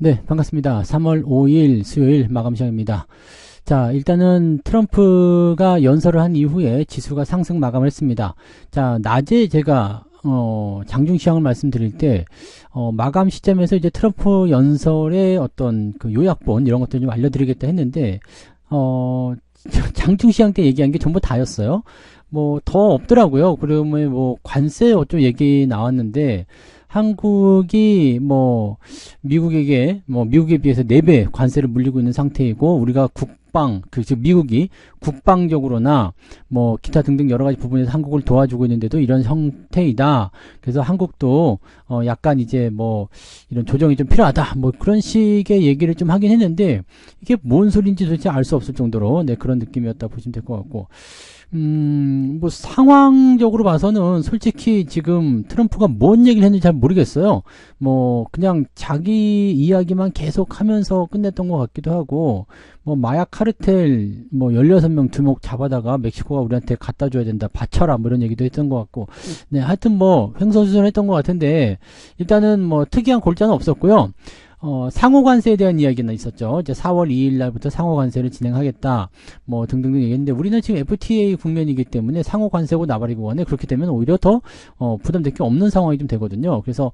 네, 반갑습니다. 3월 5일 수요일 마감 시간입니다. 자, 일단은 트럼프가 연설을 한 이후에 지수가 상승 마감을 했습니다. 자, 낮에 제가 어, 장중 시황을 말씀드릴 때, 어, 마감 시점에서 이제 트럼프 연설의 어떤 그 요약본 이런 것들 좀 알려드리겠다 했는데, 어, 장중 시황 때 얘기한 게 전부 다였어요. 뭐, 더 없더라고요. 그러면 뭐, 관세 어쩌 얘기 나왔는데, 한국이 뭐 미국에게 뭐 미국에 비해서 4배 관세를 물리고 있는 상태이고 우리가 국방 그 즉 미국이 국방적으로나 뭐 기타 등등 여러 가지 부분에서 한국을 도와주고 있는데도 이런 형태이다. 그래서 한국도 어 약간 이제 뭐 이런 조정이 좀 필요하다. 뭐 그런 식의 얘기를 좀 하긴 했는데 이게 뭔 소리인지 도대체 알 수 없을 정도로 네 그런 느낌이었다 보시면 될 것 같고 음, 뭐 상황적으로 봐서는 솔직히 지금 트럼프가 뭔 얘기를 했는지 잘 모르겠어요. 뭐 그냥 자기 이야기만 계속 하면서 끝냈던 것 같기도 하고 뭐 마약 카르텔 뭐 16명 두목 잡아다가 멕시코가 우리한테 갖다 줘야 된다. 바쳐라 뭐 이런 얘기도 했던 것 같고. 네, 하여튼 뭐 횡설수설했던 것 같은데 일단은 뭐 특이한 골자는 없었고요. 어, 상호관세에 대한 이야기는 있었죠. 이제 4월 2일 날부터 상호관세를 진행하겠다. 뭐 등등등 얘기했는데 우리는 지금 FTA 국면이기 때문에 상호관세고 나발이 구간에 그렇게 되면 오히려 더 어, 부담될 게 없는 상황이 좀 되거든요. 그래서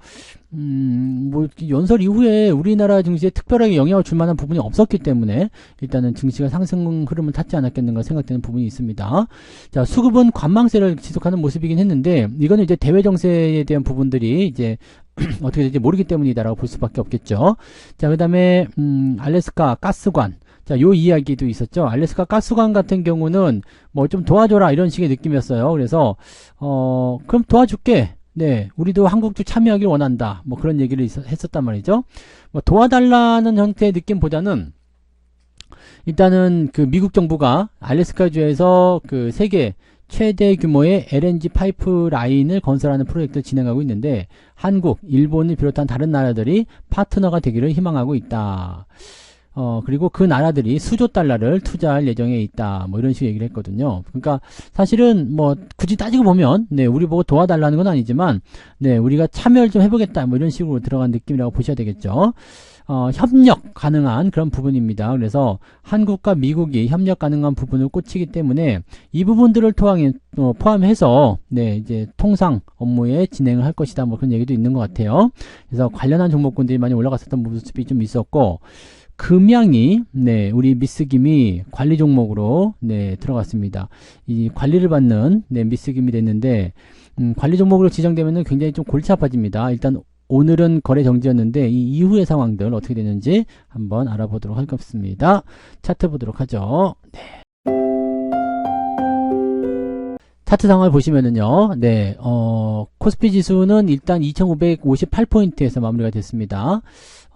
음, 뭐 연설 이후에 우리나라 증시에 특별하게 영향을 줄 만한 부분이 없었기 때문에 일단은 증시가 상승 흐름을 탔지 않았겠는가 생각되는 부분이 있습니다. 자, 수급은 관망세를 지속하는 모습이긴 했는데 이거는 이제 대외 정세에 대한 부분들이 이제 어떻게 될지 모르기 때문이다라고 볼 수밖에 없겠죠. 자, 그 다음에, 음, 알래스카 가스관. 자, 요 이야기도 있었죠. 알래스카 가스관 같은 경우는 뭐 좀 도와줘라 이런 식의 느낌이었어요. 그래서, 어, 그럼 도와줄게. 네, 우리도 한국도 참여하길 원한다. 뭐 그런 얘기를 있, 했었단 말이죠. 뭐 도와달라는 형태의 느낌보다는 일단은 그 미국 정부가 알래스카주에서 그 세계 최대 규모의 LNG 파이프라인을 건설하는 프로젝트를 진행하고 있는데 한국, 일본을 비롯한 다른 나라들이 파트너가 되기를 희망하고 있다. 어, 그리고 그 나라들이 수조 달러를 투자할 예정에 있다. 뭐 이런 식의 얘기를 했거든요. 그러니까 사실은 뭐 굳이 따지고 보면 네, 우리 보고 도와달라는 건 아니지만 네, 우리가 참여를 좀 해보겠다. 뭐 이런 식으로 들어간 느낌이라고 보셔야 되겠죠. 어, 협력 가능한 그런 부분입니다. 그래서 한국과 미국이 협력 가능한 부분을 꽂히기 때문에 이 부분들을 토항해, 어, 포함해서 네 이제 통상 업무에 진행을 할 것이다. 뭐 그런 얘기도 있는 것 같아요. 그래서 관련한 종목군들이 많이 올라갔었던 모습이 좀 있었고 금양이 네 우리 미스김이 관리 종목으로 네 들어갔습니다. 이 관리를 받는 네 미스김이 됐는데 음, 관리 종목으로 지정되면은 굉장히 좀 골치 아파집니다. 일단 오늘은 거래 정지였는데 이 이후의 상황들 어떻게 되는지 한번 알아보도록 하겠습니다. 차트 보도록 하죠. 네. 차트 상황을 보시면은요, 네, 어, 코스피 지수는 일단 2558포인트에서 마무리가 됐습니다.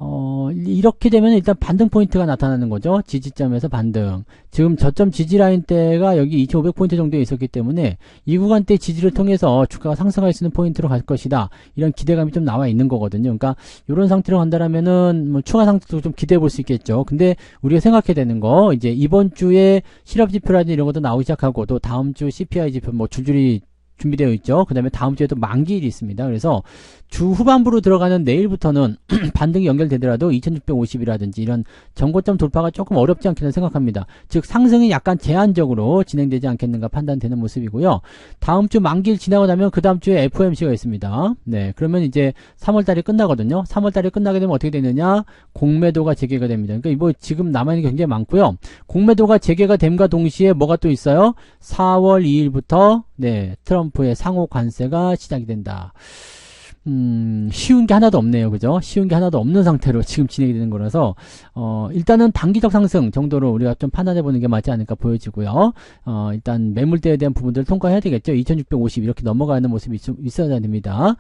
어, 이렇게 되면 일단 반등 포인트가 나타나는 거죠. 지지점에서 반등. 지금 저점 지지 라인 대가 여기 2,500포인트 정도에 있었기 때문에 이 구간대 지지를 통해서 주가가 상승할 수 있는 포인트로 갈 것이다. 이런 기대감이 좀 나와 있는 거거든요. 그러니까 이런 상태로 간다라면은 뭐 추가 상승도 좀 기대해 볼 수 있겠죠. 근데 우리가 생각해야 되는 거 이제 이번 주에 실업 지표라든지 이런 것도 나오기 시작하고 또 다음 주 CPI 지표 뭐 줄줄이 준비되어 있죠. 그 다음에 다음 주에도 만기일이 있습니다. 그래서 주 후반부로 들어가는 내일부터는 반등이 연결되더라도 2650이라든지 이런 정고점 돌파가 조금 어렵지 않겠나 생각합니다. 즉 상승이 약간 제한적으로 진행되지 않겠는가 판단되는 모습이고요. 다음 주 만기일 지나고 나면 그 다음 주에 FOMC가 있습니다. 네, 그러면 이제 3월달이 끝나거든요. 3월달이 끝나게 되면 어떻게 되느냐? 공매도가 재개가 됩니다. 그러니까 이거 지금 남아있는 게 굉장히 많고요. 공매도가 재개가 됨과 동시에 뭐가 또 있어요? 4월 2일부터 네, 트럼프의 상호 관세가 시작이 된다. 음, 쉬운 게 하나도 없네요. 그죠? 쉬운 게 하나도 없는 상태로 지금 진행이 되는 거라서, 어, 일단은 단기적 상승 정도로 우리가 좀 판단해 보는 게 맞지 않을까 보여지고요. 어, 일단 매물대에 대한 부분들을 통과해야 되겠죠. 2650 이렇게 넘어가는 모습이 있, 어야 됩니다.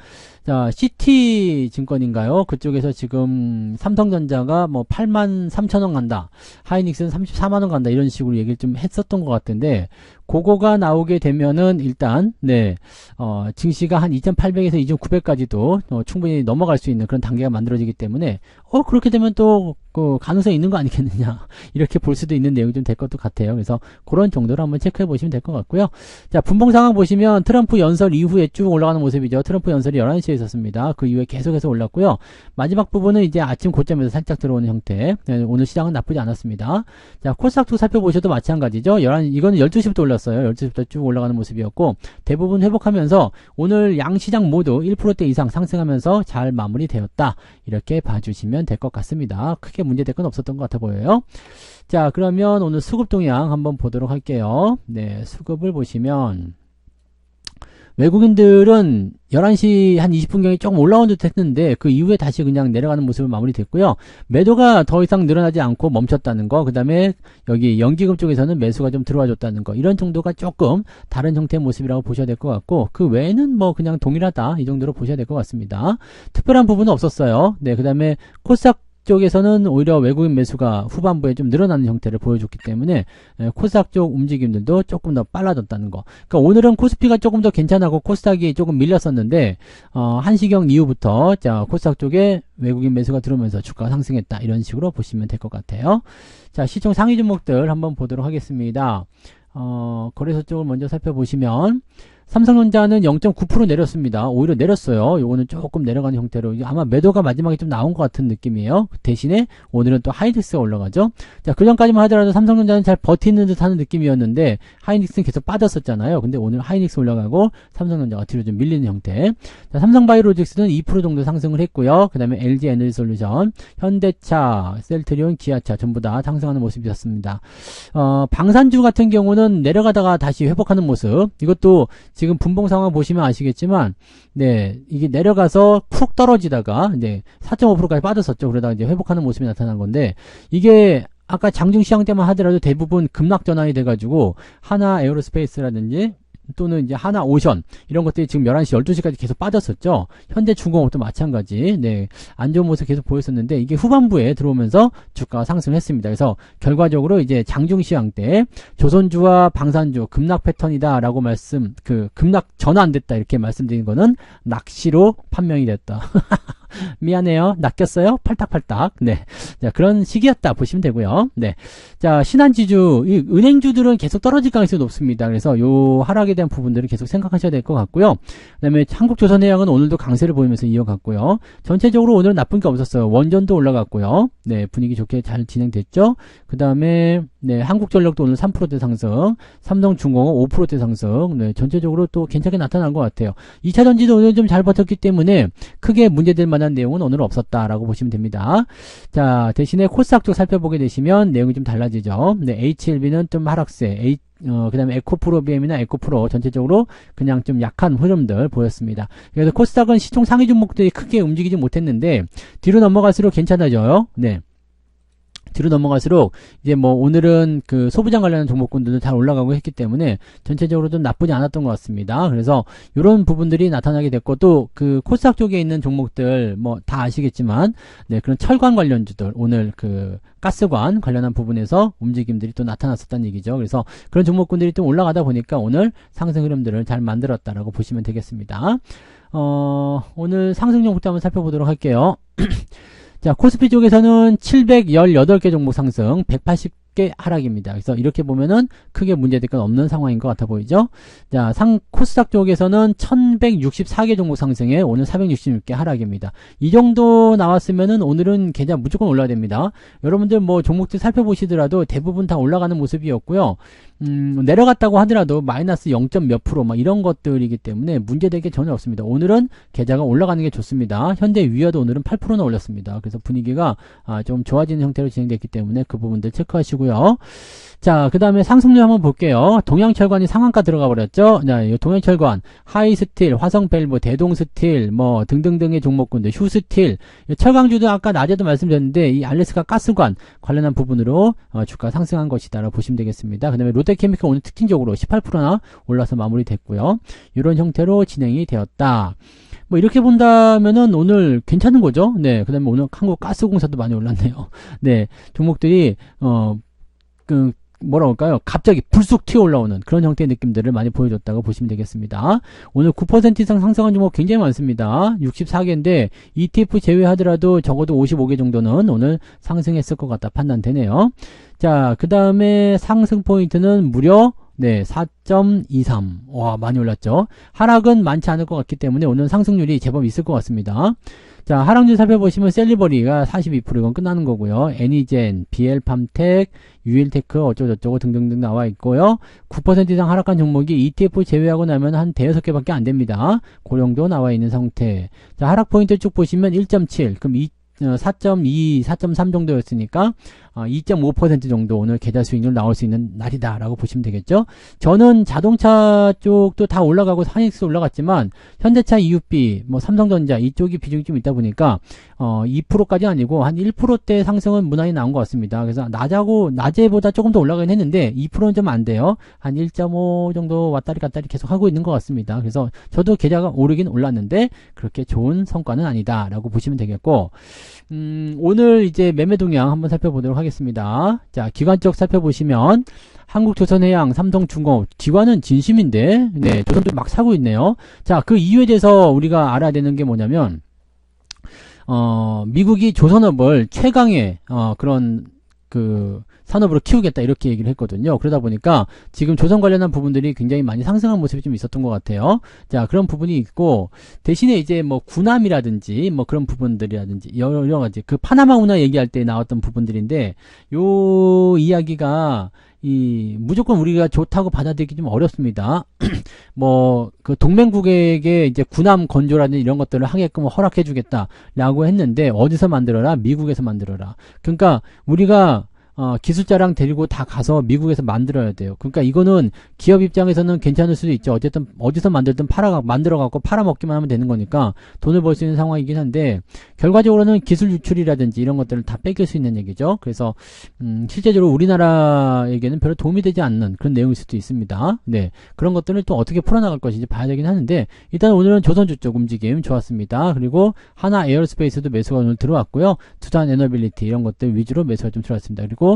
자, CT 증권인가요? 그쪽에서 지금 삼성전자가 뭐 8만 3천원 간다. 하이닉스는 34만원 간다. 이런 식으로 얘기를 좀 했었던 것 같은데, 그거가 나오게 되면은 일단 네 어, 증시가 한 2,800에서 2,900까지도 어, 충분히 넘어갈 수 있는 그런 단계가 만들어지기 때문에 어 그렇게 되면 또 그 가능성이 있는 거 아니겠느냐 이렇게 볼 수도 있는 내용이 좀 될 것도 같아요. 그래서 그런 정도로 한번 체크해 보시면 될 것 같고요. 자 분봉 상황 보시면 트럼프 연설 이후에 쭉 올라가는 모습이죠. 트럼프 연설이 11시에 있었습니다. 그 이후에 계속해서 올랐고요. 마지막 부분은 이제 아침 고점에서 살짝 들어오는 형태. 네, 오늘 시장은 나쁘지 않았습니다. 자 코스닥도 살펴보셔도 마찬가지죠. 11 이거는 12시부터 올랐어요. 12시부터 쭉 올라가는 모습이었고 대부분 회복하면서 오늘 양 시장 모두 1%대 이상 상승하면서 잘 마무리되었다. 이렇게 봐주시면 될 것 같습니다. 크게 문제될 건 없었던 것 같아 보여요. 자, 그러면 오늘 수급 동향 한번 보도록 할게요. 네, 수급을 보시면 외국인들은 11시 한 20분경에 조금 올라온 듯 했는데 그 이후에 다시 그냥 내려가는 모습을 마무리됐고요. 매도가 더 이상 늘어나지 않고 멈췄다는 거. 그 다음에 여기 연기금 쪽에서는 매수가 좀 들어와 줬다는 거. 이런 정도가 조금 다른 형태의 모습이라고 보셔야 될 것 같고 그 외에는 뭐 그냥 동일하다. 이 정도로 보셔야 될 것 같습니다. 특별한 부분은 없었어요. 네, 그 다음에 코스닥 쪽에서는 오히려 외국인 매수가 후반부에 좀 늘어나는 형태를 보여줬기 때문에 예, 코스닥 쪽 움직임들도 조금 더 빨라졌다는 거. 그러니까 오늘은 코스피가 조금 더 괜찮았고 코스닥이 조금 밀렸었는데 어, 한시경 이후부터 자 코스닥 쪽에 외국인 매수가 들어오면서 주가가 상승했다 이런 식으로 보시면 될 것 같아요. 자 시총 상위 종목들 한번 보도록 하겠습니다. 어, 거래소 쪽을 먼저 살펴보시면 삼성전자는 0.9% 내렸습니다. 오히려 내렸어요. 요거는 조금 내려가는 형태로 아마 매도가 마지막에 좀 나온 것 같은 느낌이에요. 대신에 오늘은 또 하이닉스가 올라가죠. 자, 그 전까지만 하더라도 삼성전자는 잘 버티는 듯 하는 느낌이었는데 하이닉스는 계속 빠졌었잖아요. 근데 오늘 하이닉스 올라가고 삼성전자가 뒤로 좀 밀리는 형태. 자, 삼성바이오로직스는 2% 정도 상승을 했고요. 그 다음에 LG 에너지솔루션, 현대차, 셀트리온, 기아차 전부 다 상승하는 모습이었습니다. 어, 방산주 같은 경우는 내려가다가 다시 회복하는 모습. 이것도 지금 분봉 상황 보시면 아시겠지만, 네, 이게 내려가서 푹 떨어지다가, 네, 4.5%까지 빠졌었죠. 그러다가 이제 회복하는 모습이 나타난 건데, 이게 아까 장중 시황 때만 하더라도 대부분 급락 전환이 돼가지고, 하나 에어로스페이스라든지, 또는 이제 하나 오션 이런 것들이 지금 11시 12시까지 계속 빠졌었죠. 현대중공업도 마찬가지. 네. 안 좋은 모습 계속 보였었는데 이게 후반부에 들어오면서 주가가 상승했습니다. 그래서 결과적으로 이제 장중 시황 때 조선주와 방산주 급락 패턴이다라고 말씀 그 급락 전환 안 됐다 이렇게 말씀드린 거는 낚시로 판명이 됐다. 미안해요. 낚였어요? 팔딱팔딱. 네. 자, 그런 시기였다 보시면 되고요. 네. 자, 신한지주, 이 은행주들은 계속 떨어질 가능성이 높습니다. 그래서 요 하락에 대한 부분들을 계속 생각하셔야 될 것 같고요. 그 다음에 한국조선해양은 오늘도 강세를 보이면서 이어갔고요. 전체적으로 오늘은 나쁜 게 없었어요. 원전도 올라갔고요. 네, 분위기 좋게 잘 진행됐죠. 그 다음에, 네, 한국전력도 오늘 3%대 상승, 삼성중공업 5%대 상승, 네, 전체적으로 또 괜찮게 나타난 것 같아요. 2차전지도 오늘 좀 잘 버텼기 때문에 크게 문제될 만한 내용은 오늘 없었다라고 보시면 됩니다. 자, 대신에 코스닥 쪽 살펴보게 되시면 내용이 좀 달라지죠. 네, HLB는 좀 하락세, 어, 그 다음에 에코프로 BM이나 에코프로 전체적으로 그냥 좀 약한 흐름들 보였습니다. 그래서 코스닥은 시총 상위 종목들이 크게 움직이지 못했는데 뒤로 넘어갈수록 괜찮아져요. 네. 뒤로 넘어갈수록 이제 뭐 오늘은 그 소부장 관련한 종목군들도 잘 올라가고 했기 때문에 전체적으로 좀 나쁘지 않았던 것 같습니다. 그래서 이런 부분들이 나타나게 됐고 또 그 코스닥 쪽에 있는 종목들 뭐 다 아시겠지만 네 그런 철관 관련주들 오늘 그 가스관 관련한 부분에서 움직임들이 또 나타났었다는 얘기죠. 그래서 그런 종목군들이 좀 올라가다 보니까 오늘 상승 흐름들을 잘 만들었다라고 보시면 되겠습니다. 어, 오늘 상승 종목도 한번 살펴보도록 할게요. 자, 코스피 쪽에서는 718개 종목 상승, 180 개 하락입니다. 그래서 이렇게 보면은 크게 문제될 건 없는 상황인 것 같아 보이죠? 자, 상, 코스닥 쪽에서는 1164개 종목 상승에 오늘 466개 하락입니다. 이 정도 나왔으면은 오늘은 계좌 무조건 올라야 됩니다. 여러분들 뭐 종목들 살펴보시더라도 대부분 다 올라가는 모습이었고요. 음, 내려갔다고 하더라도 마이너스 0. 몇 프로 막 이런 것들이기 때문에 문제될 게 전혀 없습니다. 오늘은 계좌가 올라가는 게 좋습니다. 현대 위아도 오늘은 8%나 올렸습니다. 그래서 분위기가 아, 좀 좋아지는 형태로 진행됐기 때문에 그 부분들 체크하시고요. 자, 그 다음에 상승률 한번 볼게요. 동양철관이 상한가 들어가 버렸죠? 자, 동양철관, 하이스틸, 화성밸브, 대동스틸, 뭐, 등등등의 종목군들, 휴스틸, 철강주도 아까 낮에도 말씀드렸는데, 이 알래스카 가스관 관련한 부분으로 어, 주가 상승한 것이다라고 보시면 되겠습니다. 그 다음에 롯데케미칼 오늘 특징적으로 18%나 올라서 마무리됐고요. 이런 형태로 진행이 되었다. 뭐 이렇게 본다면은 오늘 괜찮은 거죠. 네. 그다음에 오늘 한국 가스공사도 많이 올랐네요. 네. 종목들이 어 그 뭐라 할까요? 갑자기 불쑥 튀어 올라오는 그런 형태의 느낌들을 많이 보여줬다고 보시면 되겠습니다. 오늘 9% 이상 상승한 종목 굉장히 많습니다. 64개인데 ETF 제외하더라도 적어도 55개 정도는 오늘 상승했을 것 같다 판단되네요. 자, 그 다음에 상승 포인트는 무려 네, 4.23. 와, 많이 올랐죠? 하락은 많지 않을 것 같기 때문에 오늘 상승률이 제법 있을 것 같습니다. 자, 하락률 살펴보시면 셀리버리가 42% 이건 끝나는 거고요. 애니젠, BL팜텍, 유일테크 어쩌고저쩌고 등등등 나와 있고요. 9% 이상 하락한 종목이 ETF 제외하고 나면 한 대여섯 개밖에 안 됩니다. 고령도 나와 있는 상태. 자, 하락 포인트 쭉 보시면 1.7. 그럼 2 4.2, 어, 4.3 정도였으니까 2.5% 어, 정도 오늘 계좌 수익률 나올 수 있는 날이다라고 보시면 되겠죠. 저는 자동차 쪽도 다 올라가고 하닉스 올라갔지만 현대차 EUB, 뭐 삼성전자 이쪽이 비중이 좀 있다 보니까 어 2%까지 아니고 한 1%대 상승은 무난히 나온 것 같습니다. 그래서 낮하고 낮에보다 조금 더 올라가긴 했는데 2%는 좀 안 돼요. 한 1.5 정도 왔다리 갔다리 계속 하고 있는 것 같습니다. 그래서 저도 계좌가 오르긴 올랐는데 그렇게 좋은 성과는 아니다라고 보시면 되겠고 음, 오늘 이제 매매 동향 한번 살펴보도록 하겠습니다. 자, 기관 쪽 살펴보시면 한국조선해양, 삼성중공업, 기관은 진심인데, 네, 조선도 막 사고 있네요. 자, 그 이유에 대해서 우리가 알아야 되는 게 뭐냐면, 어, 미국이 조선업을 최강의, 어, 그런, 그, 산업으로 키우겠다 이렇게 얘기를 했거든요. 그러다 보니까 지금 조선 관련한 부분들이 굉장히 많이 상승한 모습이 좀 있었던 것 같아요. 자 그런 부분이 있고 대신에 이제 뭐 군함이라든지 뭐 그런 부분들이라든지 여러, 가지 그 파나마 운하 얘기할 때 나왔던 부분들인데 요 이야기가 이 무조건 우리가 좋다고 받아들이기 좀 어렵습니다. 뭐 그 동맹국에게 이제 군함 건조라든지 이런 것들을 하게끔 허락해주겠다라고 했는데 어디서 만들어라? 미국에서 만들어라. 그러니까 우리가 어, 기술자랑 데리고 다 가서 미국에서 만들어야 돼요. 그러니까 이거는 기업 입장에서는 괜찮을 수도 있죠. 어쨌든 어디서 만들든 팔아 만들어 갖고 팔아 먹기만 하면 되는 거니까 돈을 벌 수 있는 상황이긴 한데 결과적으로는 기술 유출이라든지 이런 것들을 다 뺏길 수 있는 얘기죠. 그래서 음, 실제적으로 우리나라에게는 별로 도움이 되지 않는 그런 내용일 수도 있습니다. 네. 그런 것들을 또 어떻게 풀어나갈 것인지 봐야 되긴 하는데 일단 오늘은 조선주 쪽 움직임 좋았습니다. 그리고 하나 에어로스페이스도 매수가 오늘 들어왔고요. 두산 에너빌리티 이런 것들 위주로 매수가 좀 들어왔습니다. 그리고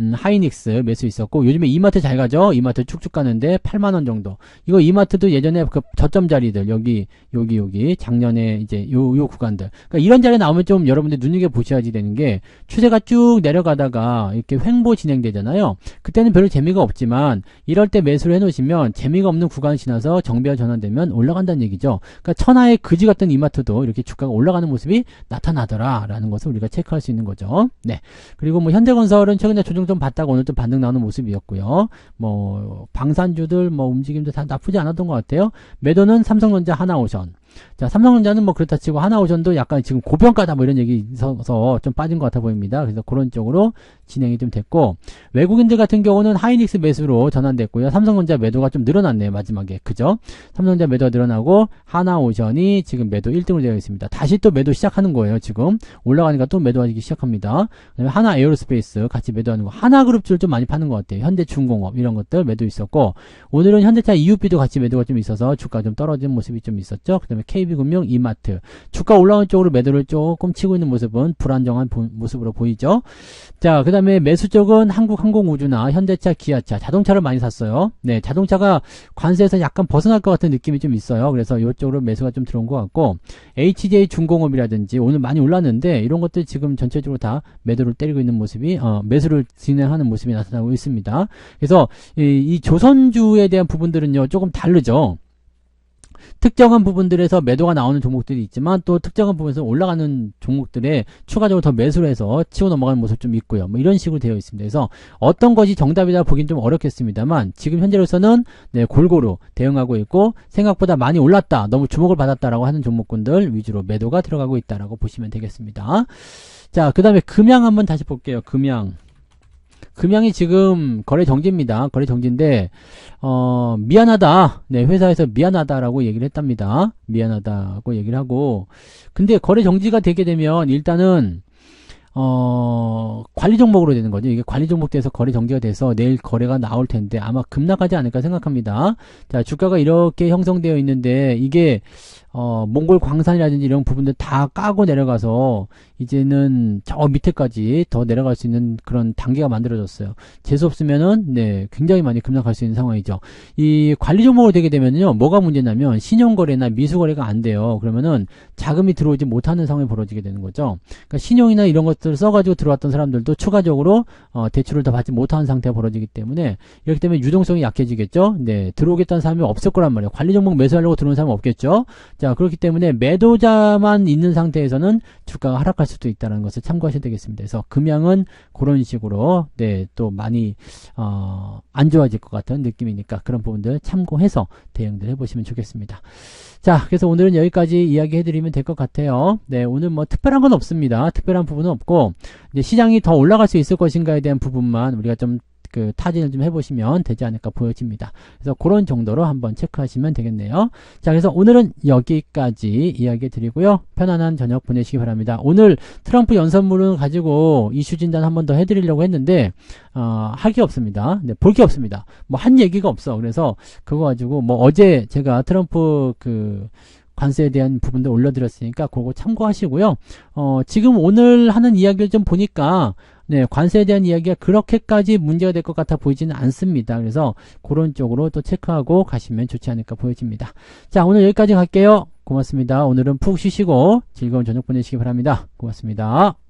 음, 하이닉스 매수 있었고 요즘에 이마트 잘 가죠? 이마트 축축 가는데 8만 원 정도. 이거 이마트도 예전에 그 저점 자리들 여기 여기 여기 작년에 이제 요 요 구간들. 그러니까 이런 자리 나오면 좀 여러분들 눈여겨 보셔야지 되는 게 추세가 쭉 내려가다가 이렇게 횡보 진행되잖아요. 그때는 별로 재미가 없지만 이럴 때 매수를 해놓으시면 재미가 없는 구간 지나서 정비가 전환되면 올라간다는 얘기죠. 그러니까 천하의 그지 같은 이마트도 이렇게 주가가 올라가는 모습이 나타나더라라는 것을 우리가 체크할 수 있는 거죠. 네. 그리고 뭐 현대건설은 최근에 조정 좀 받다가 오늘 좀 반등 나오는 모습이었고요. 뭐 방산주들 뭐 움직임도 다 나쁘지 않았던 것 같아요. 매도는 삼성전자 하나오션 자, 삼성전자는 뭐 그렇다 치고 하나오션도 약간 지금 고평가다 뭐 이런 얘기 있어서 좀 빠진 것 같아 보입니다. 그래서 그런 쪽으로 진행이 좀 됐고 외국인들 같은 경우는 하이닉스 매수로 전환됐고요. 삼성전자 매도가 좀 늘어났네요. 마지막에. 그죠? 삼성전자 매도가 늘어나고 하나오션이 지금 매도 1등으로 되어 있습니다. 다시 또 매도 시작하는 거예요. 지금 올라가니까 또 매도하기 시작합니다. 그다음에 하나 에어로스페이스 같이 매도하는 거. 하나그룹줄 좀 많이 파는 것 같아요. 현대중공업 이런 것들 매도 있었고 오늘은 현대차 EUP도 같이 매도가 좀 있어서 주가 좀 떨어진 모습이 좀 있었죠. 그다음에 KB금융, 이마트. 주가 올라오는 쪽으로 매도를 조금 치고 있는 모습은 불안정한 보, 모습으로 보이죠. 자, 그 다음에 매수 쪽은 한국항공우주나 현대차, 기아차, 자동차를 많이 샀어요. 네, 자동차가 관세에서 약간 벗어날 것 같은 느낌이 좀 있어요. 그래서 이쪽으로 매수가 좀 들어온 것 같고, HJ 중공업이라든지 오늘 많이 올랐는데, 이런 것들 지금 전체적으로 다 매도를 때리고 있는 모습이, 어, 매수를 진행하는 모습이 나타나고 있습니다. 그래서 이, 이 조선주에 대한 부분들은요, 조금 다르죠. 특정한 부분들에서 매도가 나오는 종목들이 있지만 또 특정한 부분에서 올라가는 종목들에 추가적으로 더 매수를 해서 치고 넘어가는 모습 좀 있고요. 뭐 이런 식으로 되어 있습니다. 그래서 어떤 것이 정답이다 보긴 좀 어렵겠습니다만 지금 현재로서는 네, 골고루 대응하고 있고 생각보다 많이 올랐다, 너무 주목을 받았다라고 하는 종목군들 위주로 매도가 들어가고 있다라고 보시면 되겠습니다. 자, 그 다음에 금양 한번 다시 볼게요. 금양. 금양이 지금 거래 정지입니다. 거래 정지인데 어, 미안하다. 네, 회사에서 미안하다라고 얘기를 했답니다. 미안하다고 얘기를 하고 근데 거래 정지가 되게 되면 일단은 어, 관리 종목으로 되는 거죠. 이게 관리 종목돼서 거래 정지가 돼서 내일 거래가 나올 텐데 아마 급락하지 않을까 생각합니다. 자, 주가가 이렇게 형성되어 있는데 이게 어, 몽골 광산이라든지 이런 부분들 다 까고 내려가서 이제는 저 밑에까지 더 내려갈 수 있는 그런 단계가 만들어졌어요. 재수 없으면은 네, 굉장히 많이 급락할 수 있는 상황이죠. 이 관리 종목으로 되게 되면요. 뭐가 문제냐면 신용거래나 미수거래가 안 돼요. 그러면은 자금이 들어오지 못하는 상황이 벌어지게 되는 거죠. 그러니까 신용이나 이런 것 들을 써가지고 들어왔던 사람들도 추가적으로 어, 대출을 더 받지 못하는 상태가 벌어지기 때문에 이렇기 때문에 유동성이 약해지겠죠. 네, 들어오겠다는 사람이 없을 거란 말이에요. 관리 종목 매수하려고 들어오는 사람은 없겠죠. 자, 그렇기 때문에 매도자만 있는 상태에서는 주가가 하락할 수도 있다는 것을 참고하셔야 되겠습니다. 그래서 금양은 그런 식으로 네, 또 많이 어, 안 좋아질 것 같은 느낌이니까 그런 부분들 참고해서 대응들 해보시면 좋겠습니다. 자, 그래서 오늘은 여기까지 이야기 해드리면 될 것 같아요. 네, 오늘 뭐 특별한 건 없습니다. 특별한 부분은 없고, 이제 시장이 더 올라갈 수 있을 것인가에 대한 부분만 우리가 좀 그 타진을 좀 해보시면 되지 않을까 보여집니다. 그래서 그런 정도로 한번 체크하시면 되겠네요. 자, 그래서 오늘은 여기까지 이야기 드리고요. 편안한 저녁 보내시기 바랍니다. 오늘 트럼프 연설문을 가지고 이슈 진단 한번 더 해드리려고 했는데, 어, 할게 없습니다. 네, 볼 게 없습니다. 뭐 한 얘기가 없어. 그래서 그거 가지고 뭐 어제 제가 트럼프 그 관세에 대한 부분도 올려드렸으니까 그거 참고하시고요. 어, 지금 오늘 하는 이야기를 좀 보니까 네, 관세에 대한 이야기가 그렇게까지 문제가 될 것 같아 보이지는 않습니다. 그래서 그런 쪽으로 또 체크하고 가시면 좋지 않을까 보여집니다. 자, 오늘 여기까지 갈게요. 고맙습니다. 오늘은 푹 쉬시고 즐거운 저녁 보내시기 바랍니다. 고맙습니다.